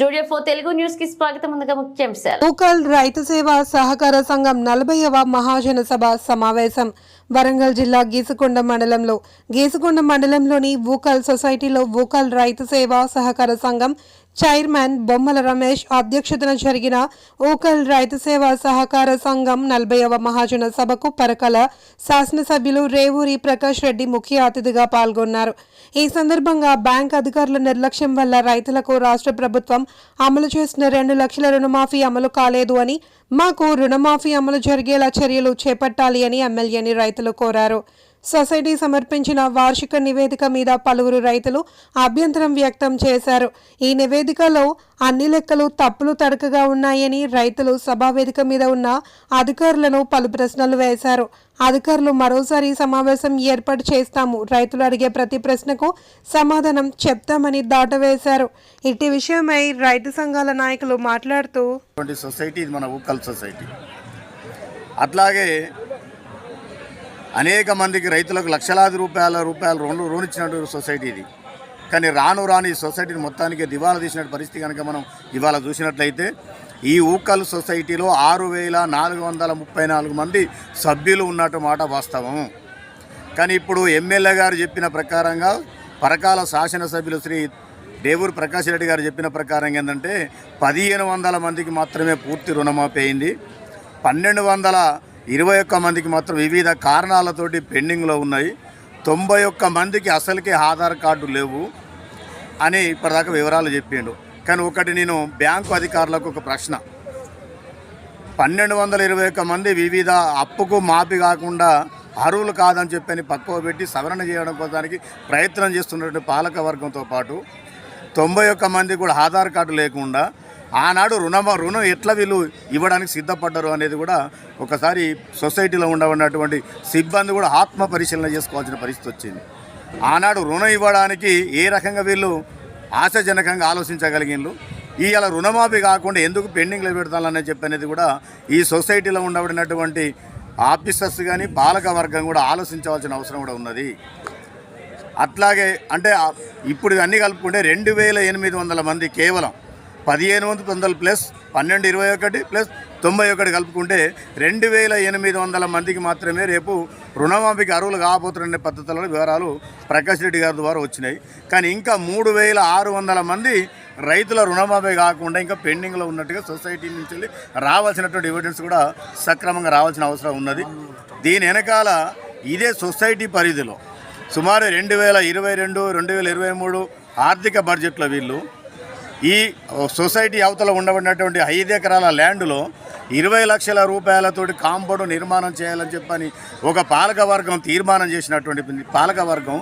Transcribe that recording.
Studio four Telugu న్యూస్కి స్వాగతం ముందుగా ముఖ్యాంశాలు. లోకల్ రైతు సేవా సహకార సంఘం నలభైవ మహాజన సభ సమావేశం. వరంగల్ జిల్లా గీసుకొండ మండలంలో. గీసుకొండ మండలంలోని వూకల్ సొసైటీలో వూకల్ రైతు సేవా సహకార సంఘం చైర్మన్ బొమ్మల రమేష్ అధ్యక్షతన జరిగిన ఊకల్ రైతు సేవా సహకార సంఘం నలభైవ మహాజన సభకు పరకల శాసనసభ్యులు రేవూరి ప్రకాష్ రెడ్డి ముఖ్య అతిథిగా పాల్గొన్నారు. ఈ సందర్భంగా బ్యాంక్ అధికారుల నిర్లక్ష్యం వల్ల రైతులకు రాష్ట్ర ప్రభుత్వం అమలు చేసిన రెండు లక్షల రుణమాఫీ అమలు కాలేదు అని మాకు రుణమాఫీ అమలు జరిగేలా చర్యలు చేపట్టాలి అని ఎమ్మెల్యేని రైతు రైతులు కోరారు. సొసైటీ సమర్పించిన వార్షిక నివేదిక మీద పలువురు రైతులు అభ్యంతరం వ్యక్తం చేశారు. ఈ నివేదికలో అన్ని లెక్కలు తప్పులు తడకగా ఉన్నాయని రైతులు సభావేదిక మీద ఉన్న అధికారులను పలు ప్రశ్నలు వేశారు. అధికారులు మరోసారి సమావేశం ఏర్పాటు చేస్తాము. రైతులు అడిగే ప్రతి ప్రశ్నకు సమాధానం చెప్తామని దాటవేశారు. ఇట్టి విషయమై రైతు సంఘాల నాయకులు మాట్లాడుతూ సొసైటీ మన సొసైటీ. అట్లాగే అనేక మందికి రైతులకు లక్షలాది రూపాయల రూపాయలు రుణ రుణ ఇచ్చినటువంటి సొసైటీ ఇది. కానీ రాను రాను ఈ సొసైటీని మొత్తానికి దివాలా తీసిన పరిస్థితి కనుక మనం ఇవాళ చూసినట్లయితే ఈ ఊకల్ సొసైటీలో ఆరు వేల నాలుగు వందల ముప్పై నాలుగు మంది సభ్యులు ఉన్నట్టు మాట వాస్తవం. కానీ ఇప్పుడు ఎమ్మెల్యే గారు చెప్పిన ప్రకారంగా పరకాల శాసనసభ్యులు శ్రీ దేవూరు ప్రకాష్ రెడ్డి గారు చెప్పిన ప్రకారం ఏంటంటే పదిహేను వందల మందికి మాత్రమే పూర్తి రుణమాపి అయింది. పన్నెండు వందల ఇరవై ఒక్క మందికి మాత్రం వివిధ కారణాలతోటి పెండింగ్లో ఉన్నాయి. తొంభై ఒక్క మందికి అసలుకే ఆధార్ కార్డు లేవు అని ఇప్పటిదాకా వివరాలు చెప్పిండు కానీ ఒకటి నేను బ్యాంకు అధికారులకు ఒక ప్రశ్న. పన్నెండు వందల ఇరవై ఒక్క మంది వివిధ అప్పుకు మాఫీ కాకుండా అర్హులు కాదని చెప్పని పక్కవ పెట్టి సవరణ చేయడం కోసానికి ప్రయత్నం చేస్తున్నటువంటి పాలక వర్గంతో పాటు తొంభై ఒక్క మంది కూడా ఆధార్ కార్డు లేకుండా ఆనాడు రుణమ రుణం ఎట్లా వీళ్ళు ఇవ్వడానికి సిద్ధపడ్డారు అనేది కూడా ఒకసారి సొసైటీలో ఉండబడినటువంటి సిబ్బంది కూడా ఆత్మ పరిశీలన చేసుకోవాల్సిన పరిస్థితి వచ్చింది. ఆనాడు రుణం ఇవ్వడానికి ఏ రకంగా వీళ్ళు ఆశాజనకంగా ఆలోచించగలిగిండ్రు? ఇవాళ రుణమాఫీ కాకుండా ఎందుకు పెండింగ్లో పెడతానని చెప్పి అనేది కూడా ఈ సొసైటీలో ఉండబడినటువంటి ఆఫీసర్స్ కానీ పాలక వర్గం కూడా ఆలోచించవలసిన అవసరం కూడా ఉన్నది. అట్లాగే అంటే ఇప్పుడు అన్నీ కలుపుకుంటే రెండు వేల ఎనిమిది వందల మంది కేవలం పదిహేను వందల ప్లస్ పన్నెండు ఇరవై ఒకటి ప్లస్ తొంభై ఒకటి కలుపుకుంటే రెండు వేల ఎనిమిది వందల మందికి మాత్రమే రేపు రుణమాఫీకి అర్హులు కాబోతున్న పద్ధతులలో వివరాలు ప్రకాష్ రెడ్డి గారి ద్వారా వచ్చినాయి. కానీ ఇంకా మూడు వేల ఆరు వందల మంది రైతుల రుణమాఫీ కాకుండా ఇంకా పెండింగ్లో ఉన్నట్టుగా సొసైటీ నుంచి వెళ్ళి రావాల్సినటువంటి ఎవిడెన్స్ కూడా సక్రమంగా రావాల్సిన అవసరం ఉన్నది. దీని వెనకాల ఇదే సొసైటీ పరిధిలో సుమారు రెండు వేల ఇరవై రెండు రెండు వేల ఇరవై మూడు ఆర్థిక బడ్జెట్లో వీళ్ళు ఈ సొసైటీ అవతల ఉండబడినటువంటి ఐదు ఎకరాల ల్యాండ్లో ఇరవై లక్షల రూపాయలతోటి కాంపౌండ్ నిర్మాణం చేయాలని చెప్పని ఒక పాలక వర్గం తీర్మానం చేసినటువంటి పాలక వర్గం